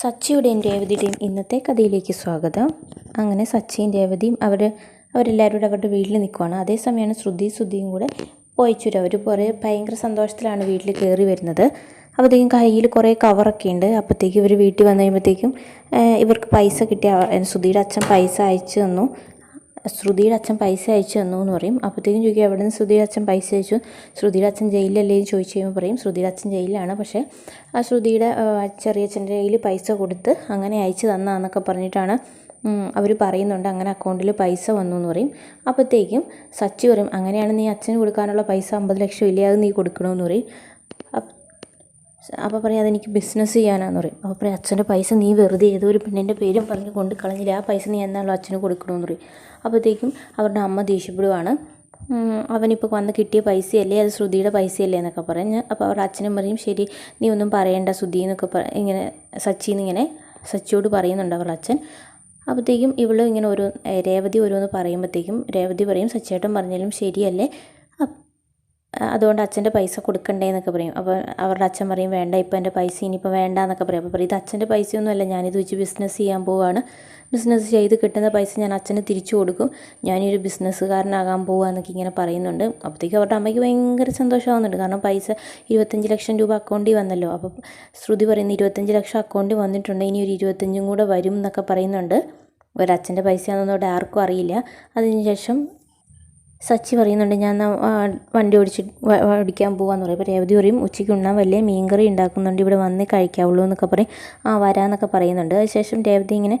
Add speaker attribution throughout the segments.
Speaker 1: സച്ചിയുടെയും രേവതിയുടെയും ഇന്നത്തെ കഥയിലേക്ക് സ്വാഗതം. അങ്ങനെ സച്ചിയും രേവതിയും അവർ അവരെല്ലാവരും കൂടെ അവരുടെ വീട്ടിൽ നിൽക്കുവാണ് അതേസമയമാണ് ശ്രുതി ശ്രുതിയും കൂടെ പോയിച്ചുവരും അവർ കുറേ ഭയങ്കര സന്തോഷത്തിലാണ് വീട്ടിൽ കയറി വരുന്നത്. അപ്പോഴത്തേക്കും കയ്യിൽ കുറേ കവറൊക്കെ ഉണ്ട്. അപ്പോഴത്തേക്കും ഇവർ വീട്ടിൽ വന്നു കഴിയുമ്പോഴത്തേക്കും ഇവർക്ക് പൈസ കിട്ടിയ ശ്രുതിയുടെ അച്ഛൻ പൈസ അയച്ചു തന്നു. ശ്രുതിയുടെ അച്ഛൻ പൈസ അയച്ചു തന്നു എന്ന് പറയും. അപ്പോഴത്തേക്കും ചോദിക്കും എവിടെ നിന്ന് ശ്രുതിയുടെ അച്ഛൻ പൈസ അയച്ചു? ശ്രുതിയുടെ അച്ഛൻ ജയിലിലല്ലേ? എന്ന് ചോദിച്ചു കഴിയുമ്പോൾ പറയും ശ്രുതിയുടെ അച്ഛൻ ജയിലിലാണ്. പക്ഷേ ആ ശ്രുതിയുടെ ചെറിയച്ഛന്റെ കയ്യിൽ പൈസ കൊടുത്ത് അങ്ങനെ അയച്ചു തന്നാന്നൊക്കെ പറഞ്ഞിട്ടാണ് അവർ പറയുന്നുണ്ട്. അങ്ങനെ അക്കൗണ്ടിൽ പൈസ വന്നു എന്ന് പറയും. അപ്പോഴത്തേക്കും സച്ചി പറയും അങ്ങനെയാണ് നീ അച്ഛന് കൊടുക്കാനുള്ള പൈസ അമ്പത് ലക്ഷം ഇല്ലേ? അത് നീ കൊടുക്കണമെന്ന് പറയും. അപ്പോൾ പറയും അതെനിക്ക് ബിസിനസ് ചെയ്യാനാന്ന് പറയും. അപ്പോൾ പറയും അച്ഛന്റെ പൈസ നീ വെറുതെ ഏതോ ഒരു പെണ്ണിന്റെ പേരും പറഞ്ഞ് കൊണ്ട് കളഞ്ഞില്ല ആ പൈസ നീ എന്നാലും അച്ഛന് കൊടുക്കണമെന്ന് പറയും. അപ്പോഴത്തേക്കും അവരുടെ അമ്മ ദേഷ്യപ്പെടുവാണ്. അവനിപ്പോൾ വന്ന് കിട്ടിയ പൈസയല്ലേ? അത് ശ്രുതിയുടെ പൈസയല്ലേ? എന്നൊക്കെ പറഞ്ഞ് അപ്പോൾ അവരുടെ അച്ഛനും പറയും ശരി നീ ഒന്നും പറയണ്ട ശ്രുതി എന്നൊക്കെ പറ ഇങ്ങനെ സച്ചി എന്നിങ്ങനെ സച്ചിയോട് പറയുന്നുണ്ട് അവരുടെ അച്ഛൻ. അപ്പോഴത്തേക്കും ഇവൾ ഇങ്ങനെ ഓരോ രേവതി ഓരോന്ന് പറയുമ്പോഴത്തേക്കും രേവതി പറയും സച്ചേട്ടൻ പറഞ്ഞാലും ശരിയല്ലേ? അതുകൊണ്ട് അച്ഛന്റെ പൈസ കൊടുക്കണ്ടേ എന്നൊക്കെ പറയും. അപ്പോൾ അവരുടെ അച്ഛൻ പറയും വേണ്ട ഇപ്പോൾ എന്റെ പൈസ ഇനിയിപ്പോൾ വേണ്ട എന്നൊക്കെ പറയും. അപ്പോൾ ഇത് അച്ഛന്റെ പൈസയൊന്നുമല്ല ഞാനിത് വെച്ച് ബിസിനസ് ചെയ്യാൻ പോവുകയാണ് ബിസിനസ് ചെയ്ത് കിട്ടുന്ന പൈസ ഞാൻ അച്ഛന് തിരിച്ചു കൊടുക്കും. ഞാനൊരു ബിസിനസ്സുകാരനാകാൻ പോവുകയെന്നൊക്കെ ഇങ്ങനെ പറയുന്നുണ്ട്. അപ്പോഴത്തേക്ക് അവരുടെ അമ്മയ്ക്ക് ഭയങ്കര സന്തോഷമാകുന്നുണ്ട് കാരണം പൈസ ഇരുപത്തഞ്ച് ലക്ഷം രൂപ അക്കൗണ്ടിൽ വന്നല്ലോ. അപ്പോൾ ശ്രുതി പറയുന്നത് ഇരുപത്തഞ്ച് ലക്ഷം അക്കൗണ്ടിൽ വന്നിട്ടുണ്ട്. ഇനി ഒരു ഇരുപത്തഞ്ചും കൂടെ വരും എന്നൊക്കെ പറയുന്നുണ്ട്. ഒരച്ഛന്റെ പൈസയാണെന്നൊന്നും അവിടെ ആർക്കും അറിയില്ല. അതിനുശേഷം സച്ചി പറയുന്നുണ്ട് ഞാൻ വണ്ടി ഓടിച്ച് ഓടിക്കാൻ പോവാന്ന് പറയും. അപ്പോൾ രേവതി പറയും ഉച്ചയ്ക്ക് ഉണ്ണാൻ വലിയ മീൻകറി ഉണ്ടാക്കുന്നുണ്ട് ഇവിടെ വന്ന് കഴിക്കാവുള്ളൂ എന്നൊക്കെ പറയും. ആ വരാമെന്നൊക്കെ പറയുന്നുണ്ട്. അതിനുശേഷം രേവതി ഇങ്ങനെ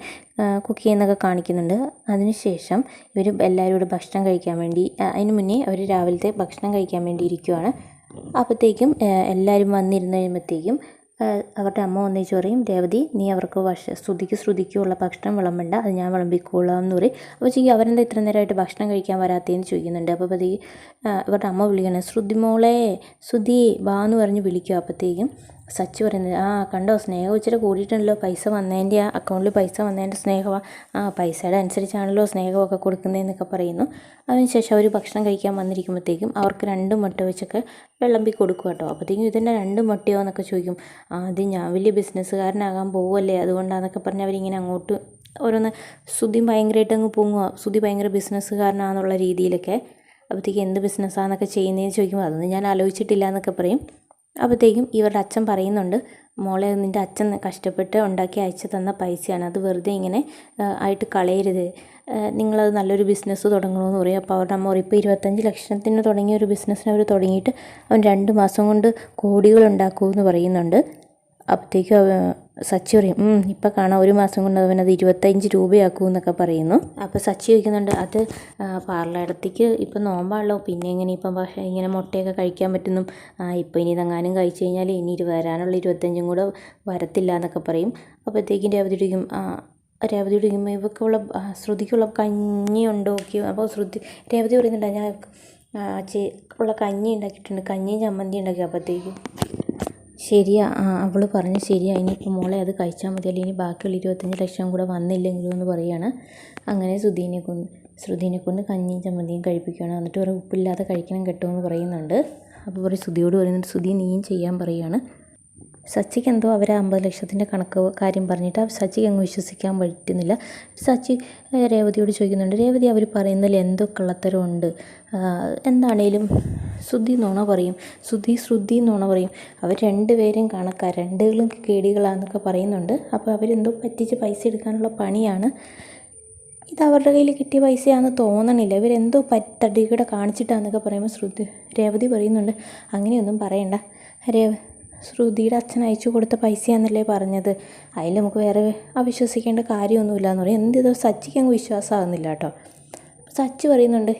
Speaker 1: കുക്ക് ചെയ്യുന്നൊക്കെ കാണിക്കുന്നുണ്ട്. അതിനുശേഷം ഇവർ എല്ലാവരും കൂടെ ഭക്ഷണം കഴിക്കാൻ വേണ്ടി അതിന് മുന്നേ അവർ രാവിലത്തെ ഭക്ഷണം കഴിക്കാൻ വേണ്ടി ഇരിക്കുവാണ്. അപ്പോഴത്തേക്കും എല്ലാവരും വന്നിരുന്ന് കഴിയുമ്പോഴത്തേക്കും അവരുടെ അമ്മ ഒന്നിച്ച് പറയും ദേവതി നീ അവർക്ക് ഭക്ഷ ശ്രുതിക്ക് ശ്രുതിക്കുള്ള ഭക്ഷണം വിളമ്പണ്ട അത് ഞാൻ വിളമ്പിക്കോളാം എന്ന് പറയും. അപ്പോൾ ചോദിക്കും അവരെന്താ ഇത്ര നേരമായിട്ട് ഭക്ഷണം കഴിക്കാൻ വരാത്തതെന്ന് ചോദിക്കുന്നുണ്ട്. അപ്പോൾ പതി അവരുടെ അമ്മ വിളിക്കണം ശ്രുതിമോളെ ശ്രുതി വാ എന്ന് പറഞ്ഞ് വിളിക്കും അപ്പോഴത്തേക്കും സച്ചി പറയുന്നത് ആ കണ്ടോ സ്നേഹം ഇച്ചിരി കൂടിയിട്ടുണ്ടല്ലോ പൈസ വന്നതിന്റെ ആ അക്കൗണ്ടിൽ പൈസ വന്നതിന്റെ സ്നേഹമാണ് ആ പൈസയുടെ അനുസരിച്ചാണല്ലോ സ്നേഹമൊക്കെ കൊടുക്കുന്നതെന്നൊക്കെ പറയുന്നു. അതിനുശേഷം അവർ ഭക്ഷണം കഴിക്കാൻ വന്നിരിക്കുമ്പോഴത്തേക്കും അവർക്ക് രണ്ട് മുട്ട വെച്ചൊക്കെ വിളമ്പി കൊടുക്കും കേട്ടോ. അപ്പോഴത്തേക്കും ഇതിന്റെ രണ്ട് മുട്ടയോ എന്നൊക്കെ ചോദിക്കും. ആദ്യം ഞാൻ വലിയ ബിസിനസ്സുകാരനാകാൻ പോകുമല്ലേ അതുകൊണ്ടാണെന്നൊക്കെ പറഞ്ഞ് അവരിങ്ങനെ അങ്ങോട്ട് ഓരോന്ന് ശ്രുതി ഭയങ്കരമായിട്ട് അങ്ങ് പൊങ്ങുക ശ്രുതി ഭയങ്കര ബിസിനസ്സുകാരനാണെന്നുള്ള രീതിയിലൊക്കെ അപ്പോഴത്തേക്ക് എന്ത് ബിസിനസ്സാണെന്നൊക്കെ ചെയ്യുന്നതെന്ന് ചോദിക്കുമ്പോൾ അതൊന്നും ഞാൻ ആലോചിച്ചിട്ടില്ല എന്നൊക്കെ പറയും. അപ്പോഴത്തേക്കും ഇവരുടെ അച്ഛൻ പറയുന്നുണ്ട് മോളെ നിന്റെ അച്ഛൻ കഷ്ടപ്പെട്ട് ഉണ്ടാക്കി അയച്ചു തന്ന പൈസയാണ്. അത് വെറുതെ ഇങ്ങനെ ആയിട്ട് കളയരുത്. നിങ്ങളത് നല്ലൊരു ബിസിനസ് തുടങ്ങണമെന്ന് പറയും. അപ്പോൾ അവരുടെ അമ്മ പറയും ഇപ്പോൾ ഇരുപത്തഞ്ച് ലക്ഷത്തിന് തുടങ്ങിയ ഒരു ബിസിനസ്സിന് അവർ തുടങ്ങിയിട്ട് അവൻ രണ്ട് മാസം കൊണ്ട് കോടികൾ ഉണ്ടാക്കുമെന്ന് പറയുന്നുണ്ട്. അപ്പോഴത്തേക്കും സച്ചി പറയും ഇപ്പം കാണാം ഒരു മാസം കൊണ്ട് അവനത് ഇരുപത്തഞ്ച് രൂപയാക്കും എന്നൊക്കെ പറയുന്നു. അപ്പോൾ സച്ചി ചോദിക്കുന്നുണ്ട് അത് പാർലയിടത്തേക്ക് ഇപ്പം നോമ്പാണല്ലോ പിന്നെ എങ്ങനെ ഇപ്പം പക്ഷേ ഇങ്ങനെ മുട്ടയൊക്കെ കഴിക്കാൻ പറ്റുന്നു? ഇപ്പം ഇനി ഇതെങ്ങാനും കഴിച്ചു കഴിഞ്ഞാൽ ഇനി വരാനുള്ള ഇരുപത്തഞ്ചും കൂടെ വരത്തില്ല എന്നൊക്കെ പറയും. അപ്പോഴത്തേക്കും രേവതി ചോദിക്കും രേവതി ചോദിക്കുമ്പോൾ ഇവക്കുള്ള ശ്രുതിക്കുള്ള കഞ്ഞി ഓക്കെ അപ്പോൾ ശ്രുതി രേവതി പറയുന്നുണ്ട് ഞാൻ ഉള്ള കഞ്ഞി ഉണ്ടാക്കിയിട്ടുണ്ട് കഞ്ഞിയും ചമ്മന്തി ഉണ്ടാക്കി. അപ്പോഴത്തേക്കും ശരിയാ അവൾ പറഞ്ഞു ശരിയാണ് ഇനിയിപ്പോൾ മോളെ അത് കഴിച്ചാൽ മതിയല്ലോ ഇനി ബാക്കിയുള്ള ഇരുപത്തഞ്ച് ലക്ഷം കൂടെ വന്നില്ലെങ്കിലും എന്ന് പറയുകയാണ് അങ്ങനെ ശ്രുതിനെ കൊണ്ട് ശ്രുതിനെ കൊണ്ട് കഞ്ഞിയും ചമ്മന്തിയും കഴിപ്പിക്കുകയാണ്. എന്നിട്ട് പറയും ഉപ്പില്ലാതെ കഴിക്കണം കേട്ടോ എന്ന് പറയുന്നുണ്ട്. അപ്പോൾ പറയും ശ്രുതിയോട് പറയുന്നുണ്ട് ശ്രുതി നീയും ചെയ്യാൻ പറയുകയാണ് സച്ചിക്ക് എന്തോ അവർ അമ്പത് ലക്ഷത്തിന്റെ കണക്ക് കാര്യം പറഞ്ഞിട്ട് സച്ചിക്ക് അങ്ങ് വിശ്വസിക്കാൻ പറ്റുന്നില്ല. സച്ചി രേവതിയോട് ചോദിക്കുന്നുണ്ട്. രേവതി അവർ പറയുന്നതിൽ എന്തോ കള്ളത്തരമുണ്ട് എന്താണേലും ശ്രുതി നുണ പറയും. ശ്രുതി ശ്രുതി നുണ പറയും. അവർ രണ്ടുപേരും കണക്കാ. രണ്ടുകളും കേടികളാന്നൊക്കെ പറയുന്നുണ്ട്. അപ്പോൾ അവരെന്തോ പറ്റിച്ച് പൈസ എടുക്കാനുള്ള പണിയാണ്. ഇത് അവരുടെ കയ്യിൽ കിട്ടിയ പൈസയാണെന്ന് തോന്നണില്ല. ഇവരെന്തോ പറ്റടികൂടെ കാണിച്ചിട്ടാന്നൊക്കെ പറയുമ്പോൾ ശ്രുതി രേവതി പറയുന്നുണ്ട്. അങ്ങനെയൊന്നും പറയണ്ട. രേവ ശ്രുതിയുടെ അച്ഛൻ അയച്ചു കൊടുത്ത പൈസയാണെന്നല്ലേ പറഞ്ഞത്. അതിൽ നമുക്ക് വേറെ അവിശ്വസിക്കേണ്ട കാര്യമൊന്നുമില്ല എന്ന് പറയും. എന്ത് സച്ചിക്ക് അങ്ങ് വിശ്വാസമാകുന്നില്ല കേട്ടോ. സച്ചി പറയുന്നുണ്ട്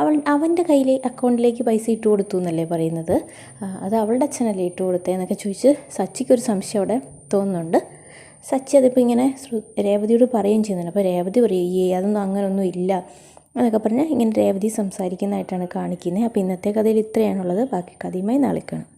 Speaker 1: അവൾ അവന്റെ കയ്യിൽ അക്കൗണ്ടിലേക്ക് പൈസ ഇട്ട് കൊടുത്തു എന്നല്ലേ പറയുന്നത്. അത് അവളുടെ അച്ഛനല്ലേ ഇട്ട് കൊടുത്തേന്നൊക്കെ ചോദിച്ച് സച്ചിക്കൊരു സംശയം അവിടെ തോന്നുന്നുണ്ട്. സച്ചി അതിപ്പോൾ ഇങ്ങനെ രേവതിയോട് പറയുകയും ചെയ്യുന്നുണ്ട്. അപ്പോൾ രേവതി പറയും ഈ അതൊന്നും അങ്ങനെയൊന്നും ഇല്ല എന്നൊക്കെ പറഞ്ഞാൽ ഇങ്ങനെ രേവതി സംസാരിക്കുന്നതായിട്ടാണ് കാണിക്കുന്നത്. അപ്പോൾ ഇന്നത്തെ കഥയിൽ ഇത്രയാണുള്ളത്. ബാക്കി കഥയുമായി നാളെ കാണാം.